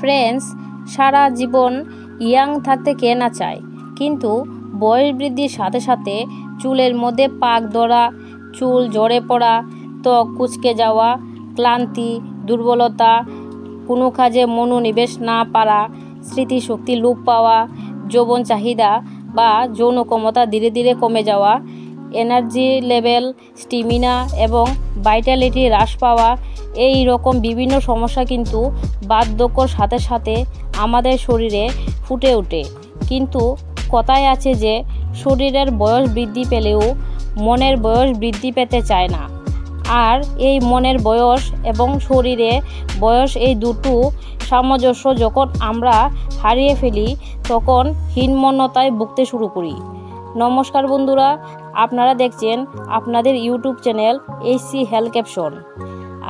Friends সারা জীবন young থাকতে কে না চায়। কিন্তু বয়স বৃদ্ধির সাথে সাথে চুলের মধ্যে পাক ধরা, চুল ঝরে পড়া, ত্বক কুচকে যাওয়া, ক্লান্তি, দুর্বলতা, কোনো কাজে মনোনিবেশ না পারা, স্মৃতিশক্তি লোপ পাওয়া, যৌবন চাহিদা বা যৌন ক্ষমতা ধীরে ধীরে কমে যাওয়া এনার্জি লেভেল, স্টিমিনা এবং ভাইটালিটি হ্রাস পাওয়া এই রকম বিভিন্ন সমস্যা কিন্তু বার্ধক্যর সাথে সাথে আমাদের শরীরে ফুটে ওঠে। কিন্তু কথায় আছে যে শরীরের বয়স বৃদ্ধি পেলেও মনের বয়স বৃদ্ধি পেতে চায় না। আর এই মনের বয়স এবং শরীরে বয়স এই দুটো সামঞ্জস্য যখন আমরা হারিয়ে ফেলি, তখন হীনমন্যতায় ভুগতে শুরু করি। নমস্কার বন্ধুরা আপনারা দেখছেন আপনাদের YouTube channel H C health caption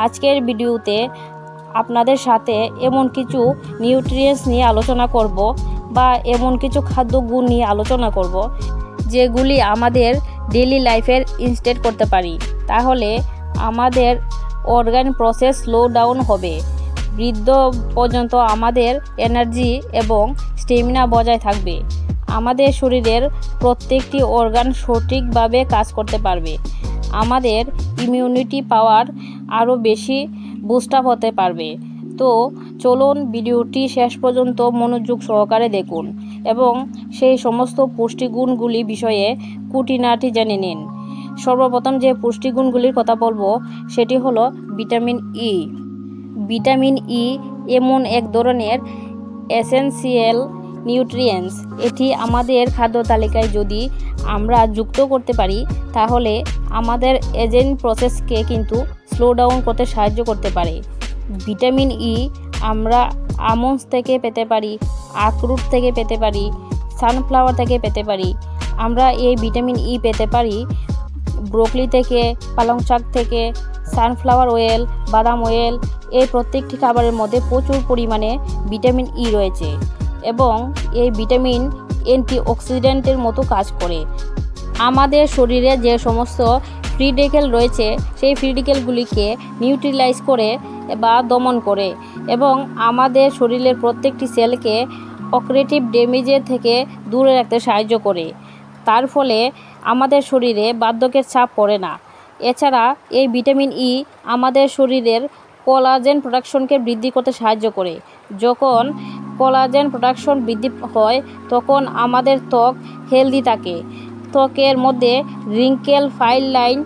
আজকের ভিডিওতে আপনাদের সাথে এমন কিছু নিউট্রিয়েন্টস নিয়ে আলোচনা করব বা এমন কিছু খাদ্য গুণ নিয়ে আলোচনা করব যেগুলি আমাদের ডেলি লাইফের ইনস্টেট করতে পারি। তাহলে আমাদের অর্গান প্রসেস স্লো ডাউন হবে। বৃদ্ধ পর্যন্ত আমাদের এনার্জি এবং স্টেমিনা বজায় থাকবে। আমাদের শরীরের প্রত্যেকটি অর্গান সঠিকভাবে কাজ করতে পারবে। আমাদের ইমিউনিটি পাওয়ার আরও বেশি বুস্ট আপ হতে পারবে। তো চলুন ভিডিওটি শেষ পর্যন্ত মনোযোগ সহকারে দেখুন এবং সেই সমস্ত পুষ্টিগুণগুলি বিষয়ে খুঁটিনাটি জেনে নিন। সর্বপ্রথম যে পুষ্টিগুণগুলির কথা বলব, সেটি হলো ভিটামিন ই ভিটামিন ই এমন এক ধরনের এসেন্সিয়াল নিউট্রিয়েন্টস এটি আমাদের খাদ্য তালিকায় যদি আমরা যুক্ত করতে পারি, তাহলে আমাদের এজেন্ট প্রসেসকে কিন্তু স্লো ডাউন করতে সাহায্য করতে পারে। ভিটামিন ই আমরা আমন্ডস থেকে পেতে পারি আখরুট থেকে পেতে পারি সানফ্লাওয়ার থেকে পেতে পারি। আমরা এই ভিটামিন ই পেতে পারি ব্রোকলি থেকে, পালং শাক থেকে সানফ্লাওয়ার অয়েল বাদাম অয়েল এই প্রত্যেকটি খাবারের মধ্যে প্রচুর পরিমাণে ভিটামিন ই রয়েছে। এবং এই ভিটামিন অ্যান্টিঅক্সিডেন্টের মতো কাজ করে। আমাদের শরীরে যে সমস্ত ফ্রি রেডিকেল রয়েছে, সেই ফ্রি রেডিকেলগুলিকে নিউট্রিলাইজ করে বা দমন করে এবং আমাদের শরীরের প্রত্যেকটি সেলকে অক্রেটিভ ড্যামেজের থেকে দূরে রাখতে সাহায্য করে। তার ফলে আমাদের শরীরে বার্ধক্যের চাপ পড়ে না। এছাড়া এই ভিটামিন ই আমাদের শরীরের কোলাজেন প্রোডাকশনকে বৃদ্ধি করতে সাহায্য করে। যখন কোলাজেন প্রোডাকশন বৃদ্ধি হয়, তখন আমাদের ত্বক হেলদি থাকে। ত্বকের মধ্যে রিঙ্কেল ফাইল লাইন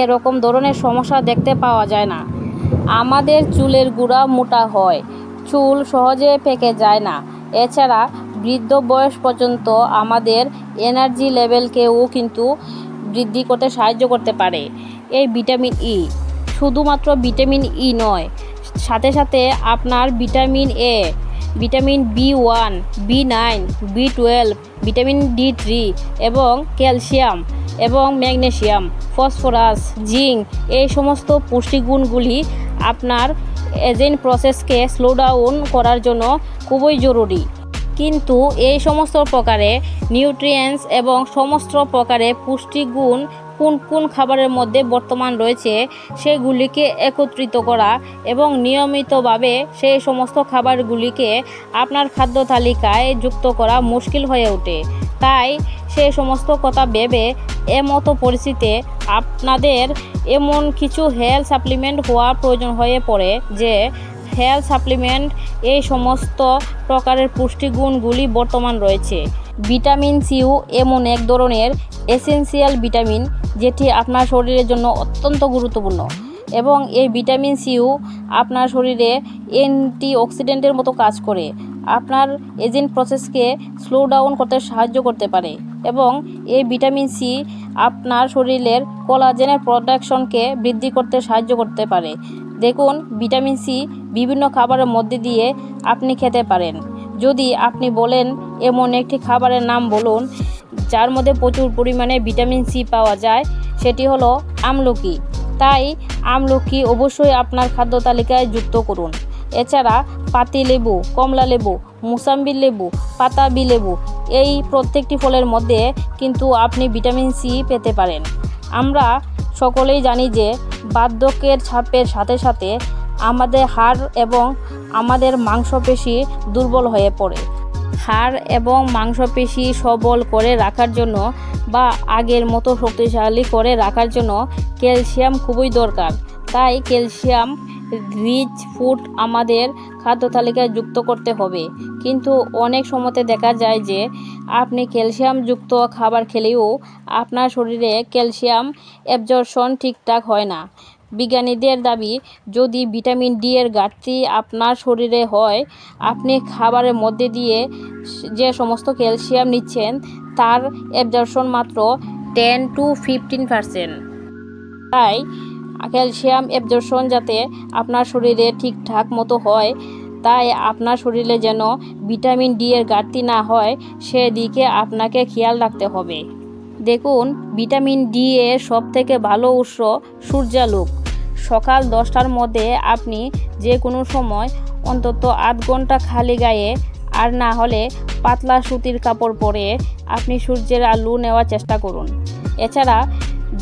এরকম ধরনের সমস্যা দেখতে পাওয়া যায় না। আমাদের চুলের গুঁড়া মোটা হয়, চুল সহজে পেকে যায় না। এছাড়া বৃদ্ধ বয়স পর্যন্ত আমাদের এনার্জি লেভেলকেও কিন্তু বৃদ্ধি করতে সাহায্য করতে পারে। এই ভিটামিন ই শুধুমাত্র ভিটামিন ই নয়, সাথে সাথে আপনার vitamin A vitamin B one, B nine, B twelve, vitamin D three এবং ক্যালসিয়াম এবং ম্যাগনেসিয়াম, ফসফরাস, জিঙ্ক এই সমস্ত পুষ্টিগুণগুলি আপনার এজেন্ট প্রসেসকে স্লো ডাউন করার জন্য খুবই জরুরি। কিন্তু এই সমস্ত প্রকারে নিউট্রিয়েন্টস এবং সমস্ত প্রকারে পুষ্টিগুণ কোন কোন খাবারের মধ্যে বর্তমান রয়েছে সেগুলিকে একত্রিত করা এবং নিয়মিতভাবে সেই সমস্ত খাবারগুলিকে আপনার খাদ্য তালিকায় যুক্ত করা মুশকিল হয়ে ওঠে। তাই সেই সমস্ত কথা ভেবে এমতো পরিস্থিতিতে আপনাদের এমন কিছু হেলথ সাপ্লিমেন্ট হওয়ার প্রয়োজন হয়ে পড়ে যে হেলথ সাপ্লিমেন্ট এই সমস্ত প্রকারের পুষ্টিগুণগুলি বর্তমান রয়েছে। ভিটামিন সিউ এমন এক ধরনের এসেন্সিয়াল ভিটামিন যেটি আপনার শরীরের জন্য অত্যন্ত গুরুত্বপূর্ণ। এবং এই ভিটামিন সিউ আপনার শরীরে অ্যান্টি অক্সিডেন্টের মতো কাজ করে। আপনার এজেন্ট প্রসেসকে স্লো ডাউন করতে সাহায্য করতে পারে। এবং এই ভিটামিন সি আপনার শরীরের কোলাজেনের প্রোডাকশনকে বৃদ্ধি করতে সাহায্য করতে পারে। দেখুন, ভিটামিন সি বিভিন্ন খাবারের মধ্যে দিয়ে আপনি খেতে পারেন। যদি আপনি বলেন, এমন একটি খাবারের নাম বলুন যার মধ্যে প্রচুর পরিমাণে ভিটামিন সি পাওয়া যায়, সেটি হলো আমলকি। তাই আমলকি অবশ্যই আপনার খাদ্য তালিকায় যুক্ত করুন। এছাড়া পাতি লেবু, কমলা লেবু, মুসাম্বি লেবু, পাতাবি লেবু, এই প্রত্যেকটি ফলের মধ্যে কিন্তু আপনি ভিটামিন সি পেতে পারেন। আমরা সকলেই জানি যে বার্ধক্যের ছাপের সাথে সাথে আমাদের হাড় এবং আমাদের মাংসপেশি দুর্বল হয়ে পড়ে। হাড় এবং মাংসপেশি সবল করে রাখার জন্য বা আগের মতো শক্তিশালী করে রাখার জন্য ক্যালসিয়াম খুবই দরকার। তাই ক্যালসিয়াম রিচ ফুড আমাদের খাদ্য তালিকায় যুক্ত করতে হবে। কিন্তু অনেক সময়তে দেখা যায় যে আপনি ক্যালসিয়ামযুক্ত খাবার খেলেও আপনার শরীরে ক্যালসিয়াম অ্যাবজর্পশন ঠিকঠাক হয় না। বিজ্ঞানীদের দাবি, যদি ভিটামিন ডি এর ঘাটতি আপনার শরীরে হয়, আপনি খাবারের মধ্যে দিয়ে যে সমস্ত ক্যালসিয়াম নিচ্ছেন, তার অ্যাবজর্পশন মাত্র টেন টু ফিফটিন পারসেন্ট তাই ক্যালসিয়াম অ্যাবজর্পশন যাতে আপনার শরীরে ঠিকঠাক মতো হয়, তাই আপনার শরীরে যেন ভিটামিন ডি এর ঘাটতি না হয়, সেদিকে আপনাকে খেয়াল রাখতে হবে। দেখুন, ভিটামিন ডি এর সব থেকে ভালো উৎস সূর্যালোক। সকাল দশটার মধ্যে আপনি যে কোনো সময় অন্তত আধ ঘণ্টা খালি গায়ে আর না হলে পাতলা সুতির কাপড় পরে আপনি সূর্যের আলু নেওয়ার চেষ্টা করুন। এছাড়া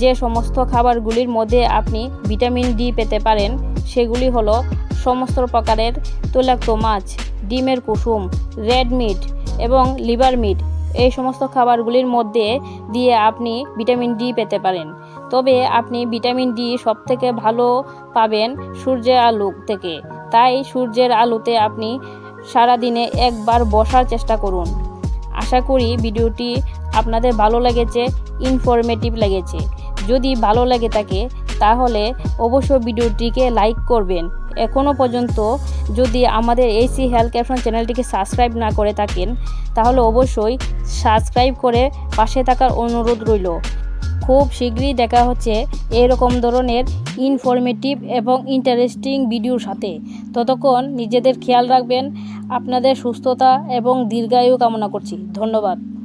যে সমস্ত খাবারগুলির মধ্যে আপনি ভিটামিন ডি পেতে পারেন, সেগুলি হলো সমস্ত প্রকারের তৈলাক্ত মাছ, ডিমের কুসুম, রেড মিট এবং লিভার মিট। এই সমস্ত খাবারগুলির মধ্যে দিয়ে আপনি ভিটামিন ডি পেতে পারেন। তবে আপনি ভিটামিন ডি সব থেকে ভালো পাবেন সূর্যের আলু থেকে। তাই সূর্যের আলোতে আপনি সারাদিনে একবার বসার চেষ্টা করুন। আশা করি ভিডিওটি আপনাদের ভালো লেগেছে ইনফরমেটিভ লেগেছে। যদি ভালো লেগে থাকে, তাহলে অবশ্যই ভিডিওটিকে লাইক করবেন। এখনও পর্যন্ত যদি আমাদের এইসি হেলথ ক্যাপশন চ্যানেলটিকে সাবস্ক্রাইব না করে থাকেন, তাহলে অবশ্যই সাবস্ক্রাইব করে পাশে থাকার অনুরোধ রইল। খুব শীঘ্রই দেখা হচ্ছে এরকম ধরনের ইনফরমেটিভ এবং ইন্টারেস্টিং ভিডিওর সাথে। ততক্ষণ নিজেদের খেয়াল রাখবেন, আপনাদের সুস্থতা এবং দীর্ঘায়ু কামনা করছি। ধন্যবাদ।